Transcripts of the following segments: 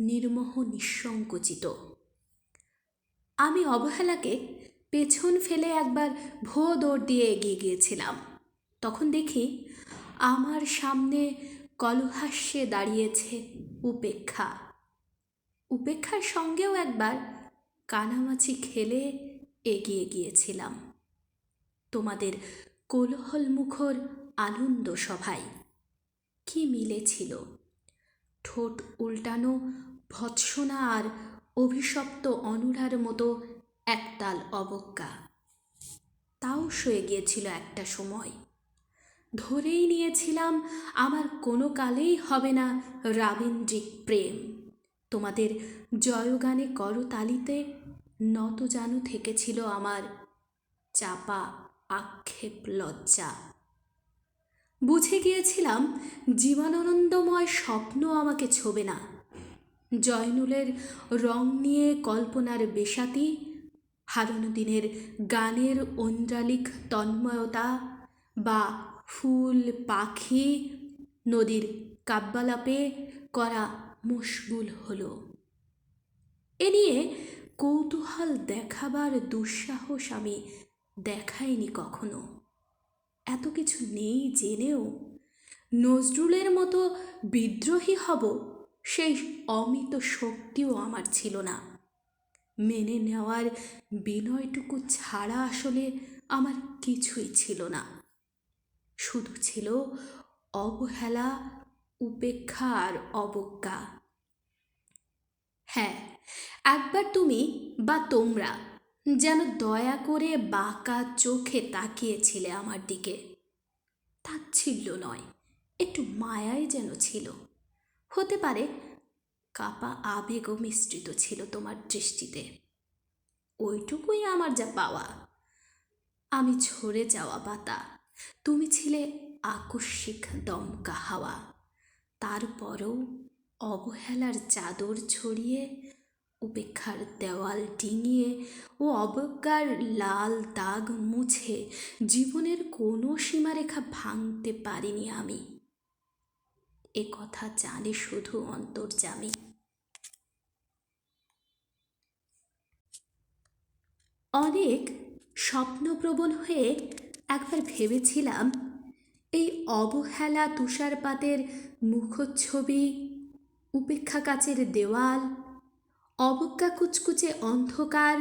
নির্মোহ নিঃসংকোচিত। আমি অবহেলাকে পেছন ফেলে একবার ভো দৌড় দিয়ে এগিয়ে গিয়েছিলাম। তখন দেখি আমার সামনে কলহাস্যে দাঁড়িয়েছে উপেক্ষা। উপেক্ষার সঙ্গেও একবার কানামাছি খেলে এগিয়ে গিয়েছিলাম। তোমাদের কোলাহল মুখর আনন্দ সভায় কি মিলেছিল ঠোঁট উল্টানো, ভৎসনা আর অভিশপ্ত অনুরার মতো একতাল অবজ্ঞা। তাও সয়ে গিয়েছিল একটা সময়। ধরেই নিয়েছিলাম, আমার কোনো কালেই হবে না রাবীন্দ্রিক প্রেম। তোমাদের জয়গানে করতালিতে নত জানু থেকেছিল আমার চাপা আক্ষেপ লজ্জা। বুঝে গিয়েছিলাম জীবনানন্দময় স্বপ্ন আমাকে ছোবে না। জয়নুলের রং নিয়ে কল্পনার বেশাতি হারুনুদ্দিনের গানের ঐন্দ্রালিক তন্ময়তা বা ফুল, পাখি, নদীর কাব্যালাপে করা মশগুল হলো। এ নিয়ে কৌতূহল দেখাবার দুঃসাহস আমি দেখাইনি কখনো। এত কিছু নেই জেনেও। নজরুলের মতো বিদ্রোহী হব সেই অমিত শক্তিও আমার ছিল না। মেনে নেওয়ার বিনয়টুকু ছাড়া আসলে আমার কিছুই ছিল না। শুধু ছিল অবহেলা, উপেক্ষা আর অবজ্ঞা। হ্যাঁ একবার তুমি বা তোমরা যেন দয়া করে বাঁকা চোখে তাকিয়েছিলে আমার দিকে। তাচ্ছিল্য নয়, একটু মায়াই যেন ছিল। হতে পারে কাপা আবেগও মিশ্রিত ছিল তোমার দৃষ্টিতে। ওইটুকুই আমার যা পাওয়া। আমি ঝরে যাওয়া পাতা। তুমি ছিলে আকস্মিক দমকা হাওয়া। তারপরও অবহেলার চাদর ছড়িয়ে উপেক্ষার দেওয়াল ডিঙিয়ে ও অবজ্ঞার লাল দাগ মুছে জীবনের কোনো সীমারেখা ভাঙতে পারিনি আমি। এ কথা জানে শুধু অন্তর্জামী অনেক স্বপ্নপ্রবণ হয়ে একবার ভেবেছিলাম, এই অবহেলা তুষারপাতের মুখচ্ছবি উপেক্ষা কাচের দেওয়াল অবজ্ঞা কুচকুচে অন্ধকার।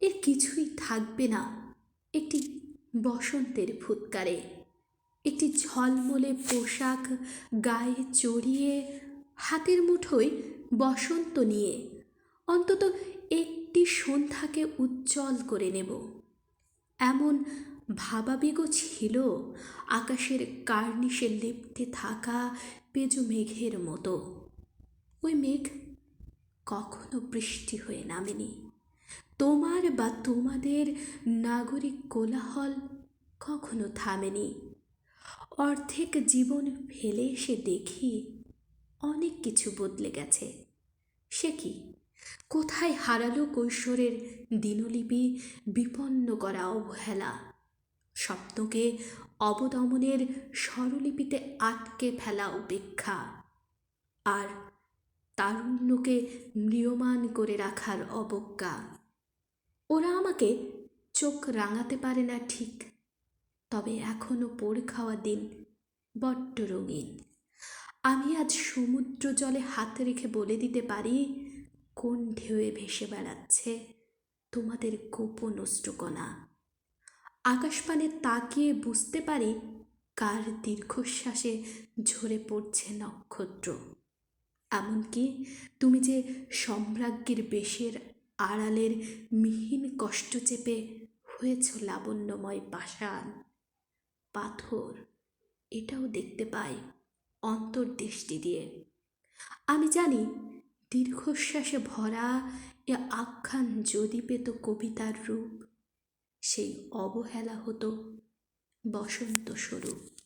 এর কিছুই থাকবে না। একটি বসন্তের ফুৎকারে। একটি ঝলমলে পোশাক গায়ে চড়িয়ে হাতের মুঠোয় বসন্ত নিয়ে অন্তত একটি সন্ধ্যাকে উজ্জ্বল করে নেব। এমন ভাবাবেগও ছিল আকাশের কার্নিশে লেপ্টে থাকা পেজো মেঘের মতো। ওই মেঘ কখনো বৃষ্টি হয়ে নামেনি। তোমার বা তোমাদের নাগরিক কোলাহল কখনো থামেনি। অর্ধেক জীবন ফেলে এসে দেখি অনেক কিছু বদলে গেছে। সে কি? কোথায় হারালো কৈশোরের দিনলিপি বিপন্ন করা অবহেলা? স্বপ্নকে অবদমনের স্বরলিপিতে আটকে ফেলা উপেক্ষা। আর তারুণ্যকে ম্রিয়মান করে রাখার অবজ্ঞা। ওরা আমাকে চোখ রাঙাতে পারে না ঠিক, তবে এখনও পোড় খাওয়া দিন, বড্ড রঙিন। আমি আজ সমুদ্র জলে হাত রেখে বলে দিতে পারি, কোন ঢেউয়ে ভেসে বেড়াচ্ছে তোমাদের গোপন অষ্টকণা। আকাশপানে তাকিয়ে বুঝতে পারি, কার দীর্ঘশ্বাসে ঝরে পড়ছে নক্ষত্র। এমনকি তুমি যে সম্রাজ্ঞীর বেশের আড়ালের মিহিন কষ্ট চেপে হয়েছ লাবণ্যময় পাষাণ। পাথর, এটাও দেখতে পাই অন্তর্দৃষ্টি দিয়ে। আমি জানি দীর্ঘশ্বাসে ভরা এ আখ্যান যদি পেত কবিতার রূপ, সেই অবহেলা হতো বসন্ত স্বরূপ